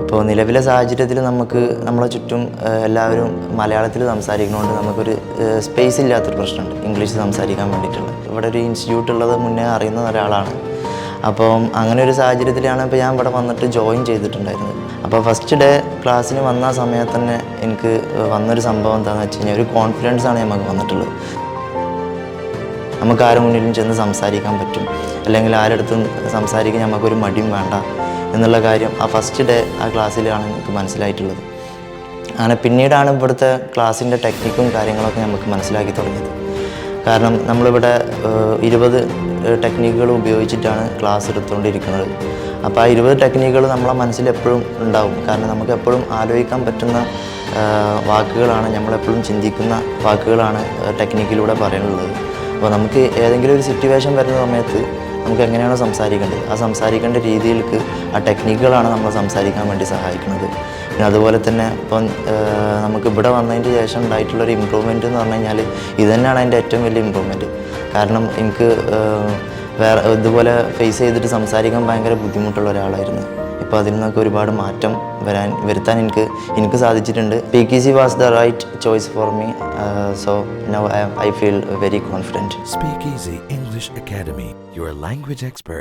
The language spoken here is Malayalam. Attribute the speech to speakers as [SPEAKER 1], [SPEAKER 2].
[SPEAKER 1] ഇപ്പോൾ നിലവിലെ സാഹചര്യത്തിൽ നമുക്ക് നമ്മളെ ചുറ്റും എല്ലാവരും മലയാളത്തിൽ സംസാരിക്കുന്നതുകൊണ്ട് നമുക്കൊരു സ്പേസ് ഇല്ലാത്തൊരു പ്രശ്നമുണ്ട്. ഇംഗ്ലീഷ് സംസാരിക്കാൻ വേണ്ടിയിട്ടുള്ള. ഇവിടെ ഒരു ഇൻസ്റ്റിറ്റ്യൂട്ട് ഉള്ളത് മുന്നേ അറിയുന്ന ഒരാളാണ്. അപ്പം അങ്ങനെ ഒരു സാഹചര്യത്തിലാണ് ഇപ്പോൾ ഞാൻ ഇവിടെ വന്നിട്ട് ജോയിൻ ചെയ്തിട്ടുണ്ടായിരുന്നത്. അപ്പോൾ ഫസ്റ്റ് ഡേ ക്ലാസ്സിന് വന്ന സമയത്ത് തന്നെ എനിക്ക് വന്നൊരു സംഭവം എന്താണെന്ന് വെച്ച് കഴിഞ്ഞാൽ ഒരു കോൺഫിഡൻസ് ആണ് നമുക്ക് വന്നിട്ടുള്ളത്. നമുക്ക് ആരുടെ മുന്നിലും ചെന്ന് സംസാരിക്കാൻ പറ്റും. അല്ലെങ്കിൽ ആരുടെ അടുത്തും സംസാരിക്കാൻ നമുക്കൊരു മടിയും വേണ്ട. എന്നുള്ള കാര്യം ആ ഫസ്റ്റ് ഡേ ആ ക്ലാസ്സിലാണ് എനിക്ക് മനസ്സിലായിട്ടുള്ളത്. അങ്ങനെ പിന്നീടാണ് ഇവിടുത്തെ ക്ലാസ്സിന്റെ ടെക്നിക്കും കാര്യങ്ങളൊക്കെ നമുക്ക് മനസ്സിലാക്കി തുടങ്ങിയത്. കാരണം നമ്മളിവിടെ ഇരുപത് ടെക്നിക്കുകൾ ഉപയോഗിച്ചിട്ടാണ് ക്ലാസ് എടുത്തുകൊണ്ടിരിക്കുന്നത്. അപ്പോൾ ആ ഇരുപത് ടെക്നിക്കുകൾ നമ്മളെ മനസ്സിൽ എപ്പോഴും ഉണ്ടാവും. കാരണം നമുക്ക് എപ്പോഴും ആലോചിക്കാൻ പറ്റുന്ന വാക്കുകളാണ് നമ്മളെപ്പോഴും ചിന്തിക്കുന്ന വാക്കുകളാണ് ടെക്നിക്കിലൂടെ പറയാനുള്ളത്. അപ്പോൾ നമുക്ക് ഏതെങ്കിലും ഒരു സിറ്റുവേഷൻ വരുന്ന സമയത്ത് നമുക്ക് എങ്ങനെയാണ് സംസാരിക്കേണ്ടത്? ആ സംസാരിക്കേണ്ട രീതിയിലേക്ക് ആ ടെക്നിക്കുകളാണ് നമ്മൾ സംസാരിക്കാൻ വേണ്ടി സഹായിക്കുന്നത്. പിന്നെ അതുപോലെ തന്നെ ഇപ്പം നമുക്ക് ഇവിടെ വന്നതിന് ശേഷം ഉണ്ടായിട്ടുള്ളൊരു ഇമ്പ്രൂവ്മെന്റ് എന്ന് പറഞ്ഞു കഴിഞ്ഞാൽ ഇത് തന്നെയാണ് അതിന്റെ ഏറ്റവും വലിയ ഇമ്പ്രൂവ്മെന്റ് കാരണം എനിക്ക് വേറെ ഇതുപോലെ ഫേസ് ചെയ്തിട്ട് സംസാരിക്കാൻ ഭയങ്കര ബുദ്ധിമുട്ടുള്ള ഒരാളായിരുന്നു. ഇപ്പോൾ അതിൽ നിന്നൊക്കെ ഒരുപാട് മാറ്റം വരാൻ വരുത്താൻ എനിക്ക് എനിക്ക് സാധിച്ചിട്ടുണ്ട് P K C was the right choice for me so now I feel very confident
[SPEAKER 2] Speakeasy English Academy, your language expert.